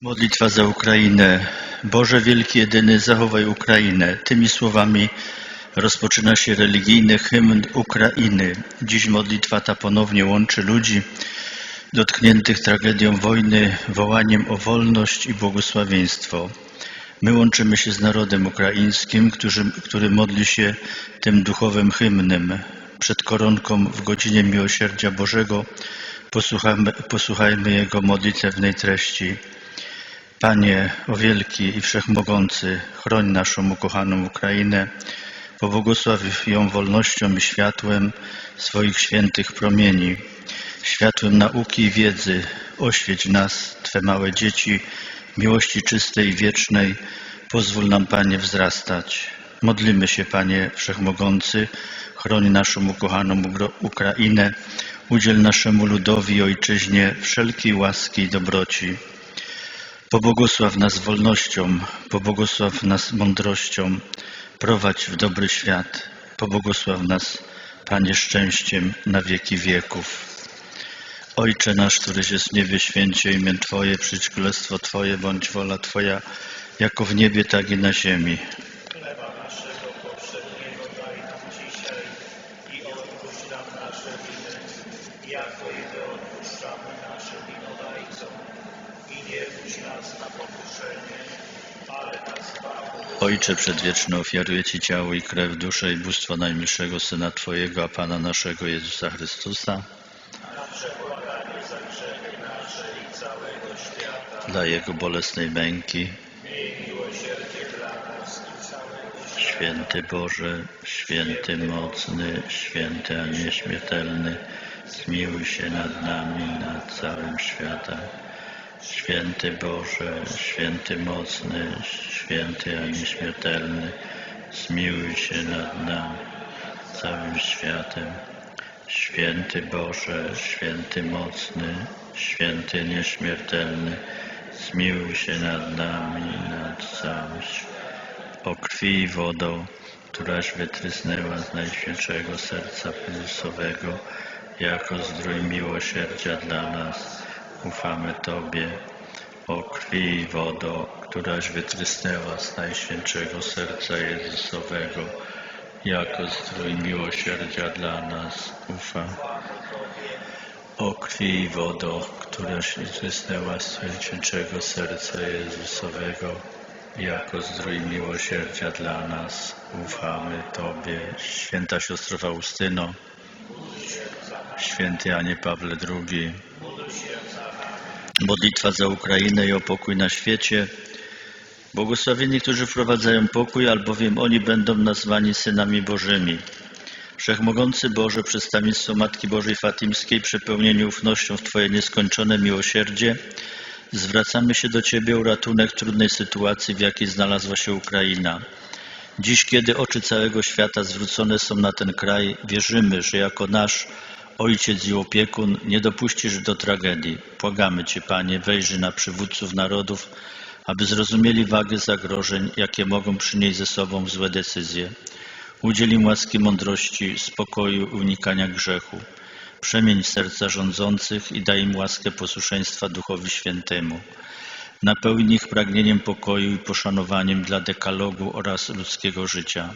Modlitwa za Ukrainę. Boże wielki jedyny, zachowaj Ukrainę. Tymi słowami rozpoczyna się religijny hymn Ukrainy. Dziś modlitwa ta ponownie łączy ludzi dotkniętych tragedią wojny wołaniem o wolność i błogosławieństwo. My łączymy się z narodem ukraińskim, który, który modli się tym duchowym hymnem. Przed koronką w godzinie miłosierdzia Bożego posłuchajmy, posłuchajmy Jego modlitewnej treści. Panie, o wielki i wszechmogący, chroń naszą ukochaną Ukrainę, pobłogosław ją wolnością i światłem swoich świętych promieni, światłem nauki i wiedzy, oświeć nas, Twe małe dzieci, miłości czystej i wiecznej, pozwól nam, Panie, wzrastać. Modlimy się, Panie Wszechmogący, chroń naszą ukochaną Ukrainę, udziel naszemu ludowi i ojczyźnie wszelkiej łaski i dobroci. Pobłogosław nas wolnością, pobłogosław nas mądrością, prowadź w dobry świat, pobłogosław nas, Panie, szczęściem na wieki wieków. Ojcze nasz, któryś jest w niebie, święcie imię Twoje, przyjdź królestwo Twoje, bądź wola Twoja, jako w niebie, tak i na ziemi. Chleba naszego powszedniego daj nam dzisiaj i odpuść nam nasze winy, jako i my odpuszczamy naszym winowajcom. I nie wódź nas na pokuszenie, ale nas zbaw Ojcze przedwieczny, ofiaruję Ci ciało i krew, duszę i bóstwo najmilszego Syna Twojego, a Pana naszego Jezusa Chrystusa, dla Jego bolesnej męki. Święty Boże, święty mocny, święty a nieśmiertelny, zmiłuj się nad nami, nad całym światem. Święty Boże, święty mocny, święty a nieśmiertelny, zmiłuj się nad nami, całym światem. Święty Boże, święty mocny, święty nieśmiertelny, zmiłuj się nad nami, nad całym światem o krwi i wodą, któraś wytrysnęła z Najświętszego Serca Chrystusowego, jako zdrój miłosierdzia dla nas, ufamy Tobie. O krwi i wodą, któraś wytrysnęła z Najświętszego Serca Jezusowego, jako zdrój miłosierdzia dla nas, ufam. O krwi i wodą, któraś wytrysnęła z Najświętszego Serca Jezusowego, jako zdrój miłosierdzia dla nas, ufamy Tobie. Święta siostro Faustyno, święty Janie Pawle II, modlitwa za Ukrainę i o pokój na świecie. Błogosławieni, którzy wprowadzają pokój, albowiem oni będą nazwani synami Bożymi. Wszechmogący Boże, przedstawieństwo Matki Bożej Fatimskiej, przepełnieni ufnością w Twoje nieskończone miłosierdzie, zwracamy się do Ciebie o ratunek trudnej sytuacji, w jakiej znalazła się Ukraina. Dziś, kiedy oczy całego świata zwrócone są na ten kraj, wierzymy, że jako nasz Ojciec i opiekun nie dopuścisz do tragedii. Błagamy Cię, Panie, wejrzyj na przywódców narodów, aby zrozumieli wagę zagrożeń, jakie mogą przynieść ze sobą złe decyzje. Udziel im łaski mądrości, spokoju i unikania grzechu. Przemień serca rządzących i daj im łaskę posłuszeństwa Duchowi Świętemu. Napełnij ich pragnieniem pokoju i poszanowaniem dla dekalogu oraz ludzkiego życia.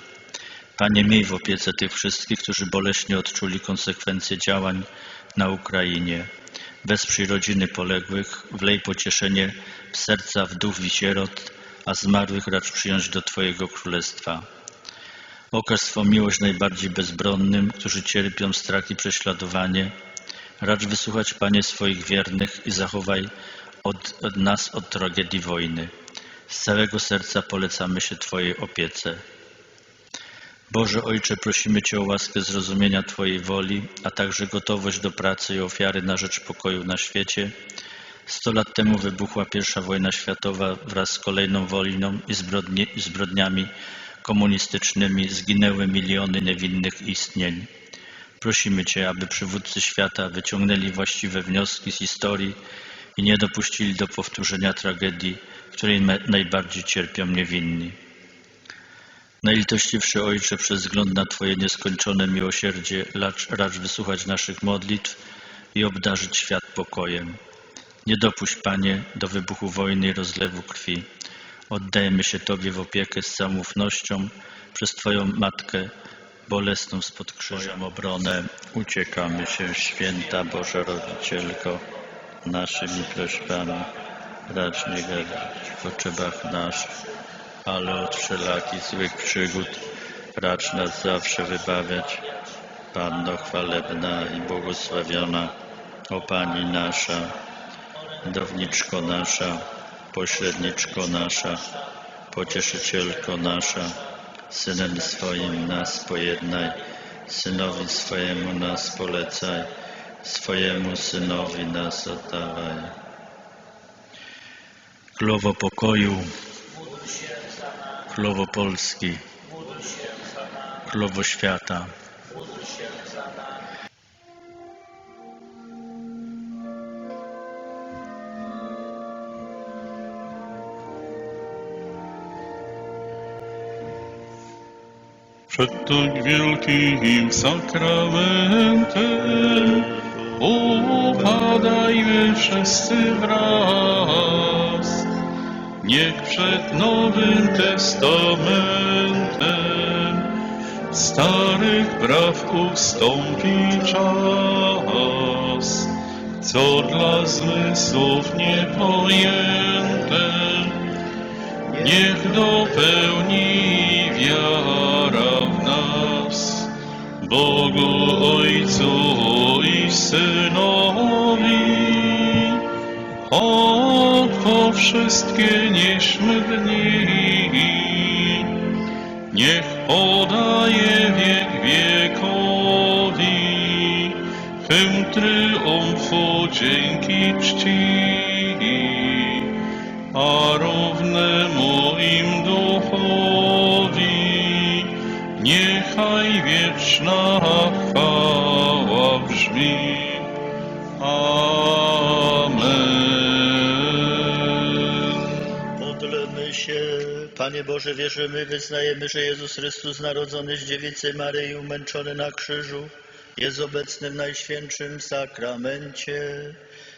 Panie, miej w opiece tych wszystkich, którzy boleśnie odczuli konsekwencje działań na Ukrainie. Wesprzyj rodziny poległych, wlej pocieszenie w serca wdów i sierot, a zmarłych racz przyjąć do Twojego królestwa. Okaż swą miłość najbardziej bezbronnym, którzy cierpią strach i prześladowanie. Racz wysłuchać, Panie, swoich wiernych i zachowaj od, od nas od tragedii wojny. Z całego serca polecamy się Twojej opiece. Boże Ojcze, prosimy Cię o łaskę zrozumienia Twojej woli, a także gotowość do pracy i ofiary na rzecz pokoju na świecie. Sto lat temu wybuchła pierwsza wojna światowa wraz z kolejną wojną i zbrodni, zbrodniami komunistycznymi. Zginęły miliony niewinnych istnień. Prosimy Cię, aby przywódcy świata wyciągnęli właściwe wnioski z historii i nie dopuścili do powtórzenia tragedii, w której najbardziej cierpią niewinni. Najlitościwszy Ojcze, przez wzgląd na Twoje nieskończone miłosierdzie, racz, racz wysłuchać naszych modlitw i obdarzyć świat pokojem. Nie dopuść, Panie, do wybuchu wojny i rozlewu krwi. Oddajemy się Tobie w opiekę z całą przez Twoją Matkę, bolesną spod Twoją obronę. Uciekamy się, święta Boża Rodzicielko, naszymi prośbami. Racz nie gadać w potrzebach naszych, ale od wszelakich złych przygód racz nas zawsze wybawiać. Panno chwalebna i błogosławiona, o Pani nasza, downiczko nasza, pośredniczko nasza, pocieszycielko nasza, Synem swoim nas pojednaj, Synowi swojemu nas polecaj, swojemu Synowi nas oddawaj. Królowo pokoju, Królowo Polski, Królowo świata, Przed tak wielkim sakramentem upadajmy wszyscy wraz. Niech przed Nowym Testamentem starych praw ustąpi czas, co dla zmysłów niepojęte Niech dopełni wiara w nas, Bogu Ojcu i Synowi. Od po wszystkie nieśmy dni, niech podaje wiek wiekowi, Hymn triumfu dzięki czci a równemu im duchowi niechaj wieczna chwała brzmi. Amen. Się, Panie Boże, wierzymy, wyznajemy, że Jezus Chrystus, narodzony z dziewicy Maryi, umęczony na krzyżu, jest obecny w Najświętszym Sakramencie.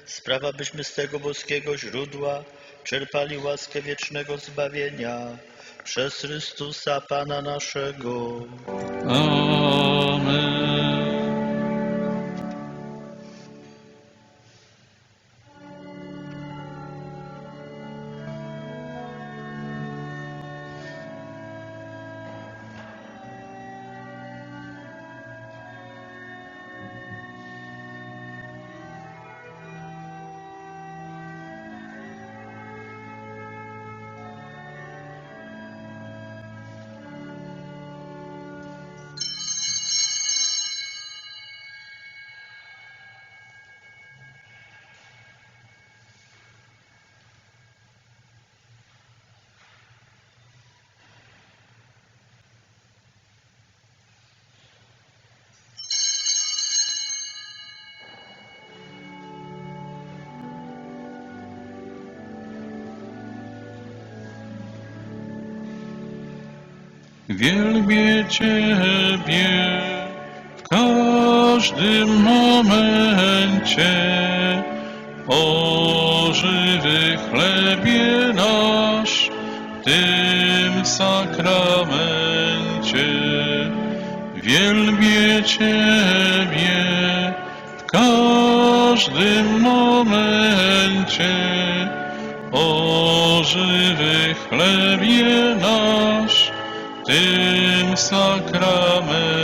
Sprawa, byśmy z tego boskiego źródła czerpali łaskę wiecznego zbawienia przez Chrystusa Pana naszego. Amen. Wielbię Ciebie w każdym momencie, o żywy chlebie nasz tym sakramencie. Wielbię Ciebie w każdym momencie, o żywy chlebie nasz w tym sakramencie.